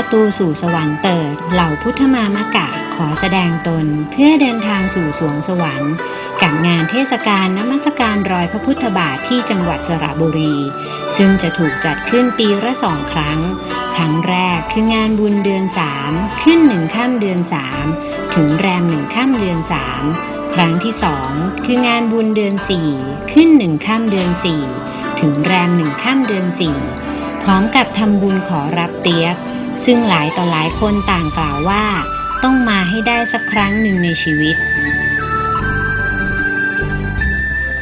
ประตูสู่สวรรค์เปิด เหล่าพุทธมามกะขอแสดงตนเพื่อเดินทางสู่สวงสวรรค์ กับงานเทศกาลน้ำมัสการรอยพระพุทธบาทที่จังหวัดสระบุรี ซึ่งจะถูกจัดขึ้นปีละสองครั้ง ครั้งแรกคืองานบุญเดือน3ขึ้นหนึ่งข้ามเดือน3ถึงแรมหนึ่งข้ามเดือน3ครั้งที่สองคืองานบุญเดือน4ขึ้นหนึ่งข้ามเดือน4ถึงแรมหนึ่งข้ามเดือน4พร้อมกับทำบุญขอรับเตียบ ซึ่งหลายต่อหลายคนต่างกล่าวว่า ต้องมาให้ได้สักครั้งหนึ่งในชีวิต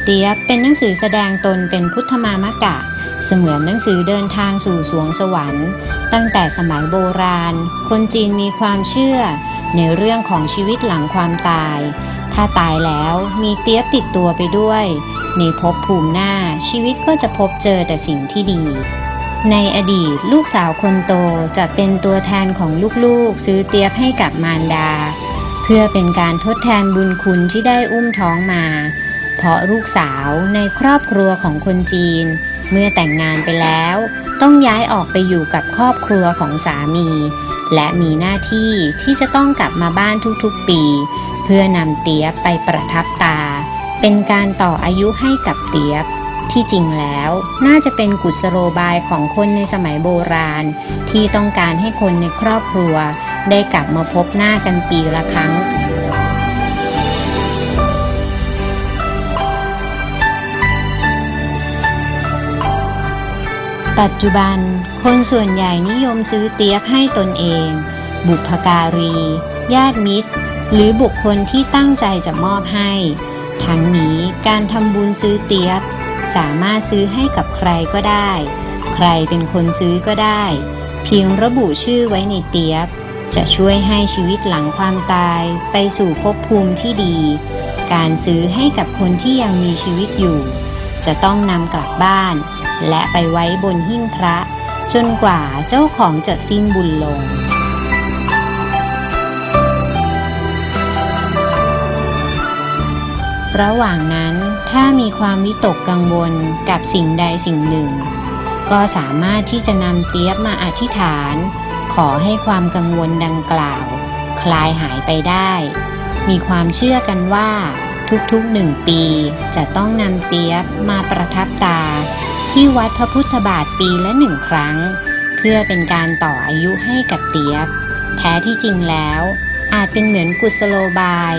เตียบเป็นหนังสือแสดงตนเป็นพุทธมามกะ เสมือนหนังสือเดินทางสู่สวงสวรรค์ ตั้งแต่สมัยโบราณ คนจีนมีความเชื่อ ในเรื่องของชีวิตหลังความตาย ถ้าตายแล้วมีเตียบติดตัวไปด้วย ในภพภูมิหน้าชีวิตก็จะพบเจอแต่สิ่งที่ดี ในอดีตลูกสาวคนโตจะเป็นตัวแทนของลูกๆ ซื้อเตียบให้กับมารดา เพื่อเป็นการทดแทนบุญคุณที่ได้อุ้มท้องมา เพราะลูกสาวในครอบครัวของคนจีน เมื่อแต่งงานไปแล้ว ต้องย้ายออกไปอยู่กับครอบครัวของสามี และมีหน้าที่ที่จะต้องกลับมาบ้านทุกๆปี เพื่อนำเตียบไปประทับตา เป็นการต่ออายุให้กับเตียบ ที่จริงแล้ว น่าจะเป็นกุศโลบายของคนในสมัยโบราณ ที่ต้องการให้คนในครอบครัว ได้กลับมาพบหน้ากันปีละครั้งปัจจุบัน คนส่วนใหญ่นิยมซื้อเตี๊ยบให้ตนเอง บุพการี ญาติมิตร หรือบุคคลที่ตั้งใจจะมอบให้ ทั้งนี้การทำบุญซื้อเตี๊ยบ สามารถซื้อให้กับใครก็ได้ ใครเป็นคนซื้อก็ได้ เพียงระบุชื่อไว้ในเตียบ จะช่วยให้ชีวิตหลังความตายไปสู่ภพภูมิที่ดี การซื้อให้กับคนที่ยังมีชีวิตอยู่ จะต้องนำกลับบ้าน และไปไว้บนหิ้งพระ จนกว่าเจ้าของจะสิ้นบุญลงระหว่างนั้น ถ้ามีความวิตกกังวลกับสิ่งใดสิ่งหนึ่ง ก็สามารถที่จะนำเตียบมาอธิษฐาน ขอให้ความกังวลดังกล่าว คลายหายไปได้ มีความเชื่อกันว่าทุกๆหนึ่งปีจะต้องนำเตียบมาประทับตา ที่วัดพระพุทธบาทปีละหนึ่งครั้ง เพื่อเป็นการต่ออายุให้กับเตียบ แท้ที่จริงแล้ว อาจเป็นเหมือนกุศโลบาย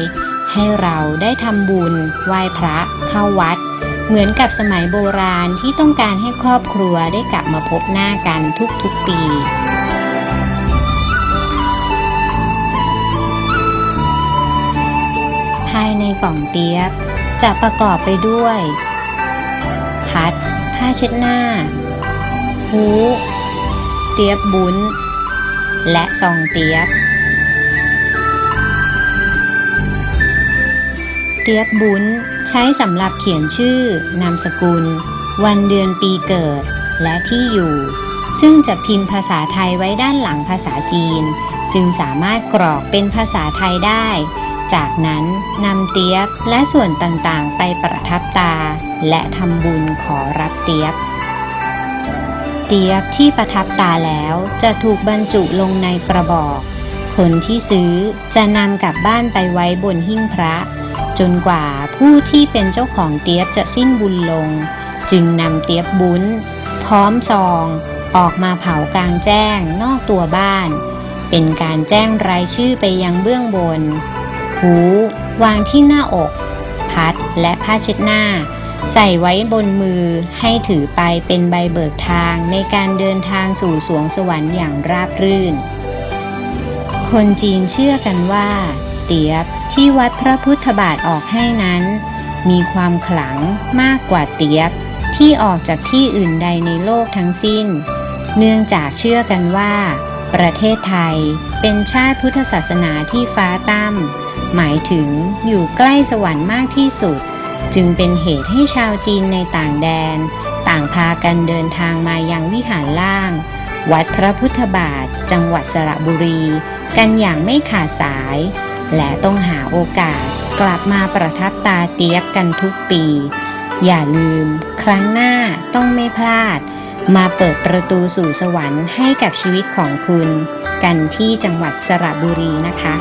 ให้เราได้ทำบุญไหว้พระเข้าวัด เหมือนกับสมัยโบราณที่ต้องการให้ครอบครัวได้กลับมาพบหน้ากันทุกๆปีภายในกล่องเตียบ จะประกอบไปด้วย พัด ผ้าเช็ดหน้า หู เตียบบุญและซองเตียบ เตียบบุญใช้สำหรับเขียนชื่อ นามสกุล วันเดือนปีเกิด และที่อยู่ ซึ่งจะพิมพ์ภาษาไทยไว้ด้านหลังภาษาจีน จึงสามารถกรอกเป็นภาษาไทยได้ จากนั้นนำเตียบและส่วนต่างๆ ไปประทับตา และทำบุญขอรับเตียบเตียบที่ประทับตาแล้วจะถูกบรรจุลงในกระบอก คนที่ซื้อจะนำกลับบ้านไปไว้บนหิ้งพระ จนกว่าผู้ที่เป็นเจ้าของเตียบจะสิ้นบุญลง จึงนำเตียบบุญพร้อมซอง ออกมาเผากลางแจ้งนอกตัวบ้าน เป็นการแจ้งรายชื่อไปยังเบื้องบน หู วางที่หน้าอก พัดและผ้าเช็ดหน้า ใส่ไว้บนมือให้ถือไปเป็นใบเบิกทางในการเดินทางสู่สวงสวรรค์อย่างราบรื่น คนจีนเชื่อกันว่า เตียบที่วัดพระพุทธบาทออกให้นั้น มีความขลังมากกว่าเตียบที่ออกจากที่อื่นใดในโลกทั้งสิ้น เนื่องจากเชื่อกันว่า ประเทศไทยเป็นชาติพุทธศาสนาที่ฟ้าต่ำหมายถึงอยู่ใกล้สวรรค์มากที่สุด จึงเป็นเหตุให้ชาวจีนในต่างแดน ต่างพากันเดินทางมายังวิหารล่าง วัดพระพุทธบาท จังหวัดสระบุรี กันอย่างไม่ขาดสาย และต้องหาโอกาสกลับมาประทับตาเตียบกันทุกปี อย่าลืม ครั้งหน้าต้องไม่พลาด มาเปิดประตูสู่สวรรค์ให้กับชีวิตของคุณ กันที่จังหวัดสระบุรีนะคะ